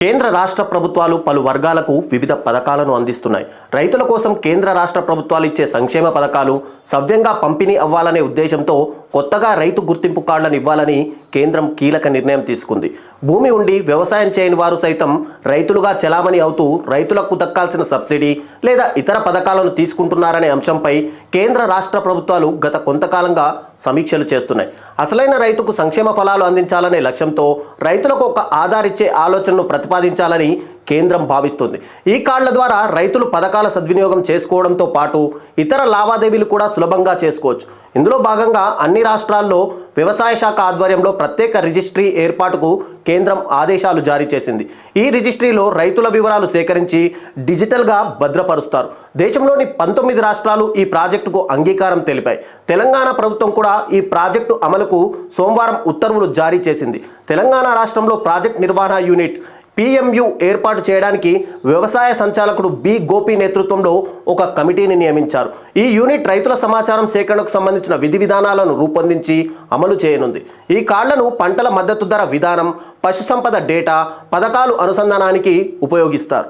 కేంద్ర రాష్ట్ర ప్రభుత్వాలు పలు వర్గాలకు వివిధ పథకాలను అందిస్తున్నాయి. రైతుల కోసం కేంద్ర రాష్ట్ర ప్రభుత్వాలు ఇచ్చే సంక్షేమ పథకాలు సవ్యంగా పంపిణీ అవ్వాలనే ఉద్దేశంతో కొత్తగా రైతు గుర్తింపు కార్డులను ఇవ్వాలని కేంద్రం కీలక నిర్ణయం తీసుకుంది. భూమి ఉండి వ్యవసాయం చేయని వారు సైతం రైతులుగా చెలామణి అవుతూ రైతులకు దక్కాల్సిన సబ్సిడీ లేదా ఇతర పథకాలను తీసుకుంటున్నారనే అంశంపై కేంద్ర రాష్ట్ర ప్రభుత్వాలు గత కొంతకాలంగా సమీక్షలు చేస్తున్నాయి. అసలైన రైతుకు సంక్షేమ ఫలాలు అందించాలనే లక్ష్యంతో రైతులకు ఒక ఆధారిచ్చే ఆలోచనను ప్రతిపాదించాలని కేంద్రం భావిస్తుంది. ఈ కార్డుల ద్వారా రైతులు పథకాల సద్వినియోగం చేసుకోవడంతో పాటు ఇతర లావాదేవీలు కూడా సులభంగా చేసుకోవచ్చు. ఇందులో భాగంగా అన్ని రాష్ట్రాల్లో వ్యవసాయ శాఖ ఆధ్వర్యంలో ప్రత్యేక రిజిస్ట్రీ ఏర్పాటుకు కేంద్రం ఆదేశాలు జారీ చేసింది. ఈ రిజిస్ట్రీలో రైతుల వివరాలు సేకరించి డిజిటల్గా భద్రపరుస్తారు. దేశంలోని పంతొమ్మిది రాష్ట్రాలు ఈ ప్రాజెక్టుకు అంగీకారం తెలిపాయి. తెలంగాణ ప్రభుత్వం కూడా ఈ ప్రాజెక్టు అమలుకు సోమవారం ఉత్తర్వులు జారీ చేసింది. తెలంగాణ రాష్ట్రంలో ప్రాజెక్ట్ నిర్వహణ యూనిట్ పిఎంయు ఏర్పాటు చేయడానికి వ్యవసాయ సంచాలకుడు బి గోపి నేతృత్వంలో ఒక కమిటీని నియమించారు. ఈ యూనిట్ రైతుల సమాచారం సేకరణకు సంబంధించిన విధి విధానాలను రూపొందించి అమలు చేయనుంది. ఈ కార్డులను పంటల మద్దతు ధర విధానం పశుసంపద డేటా పథకాలు అనుసంధానానికి ఉపయోగిస్తారు.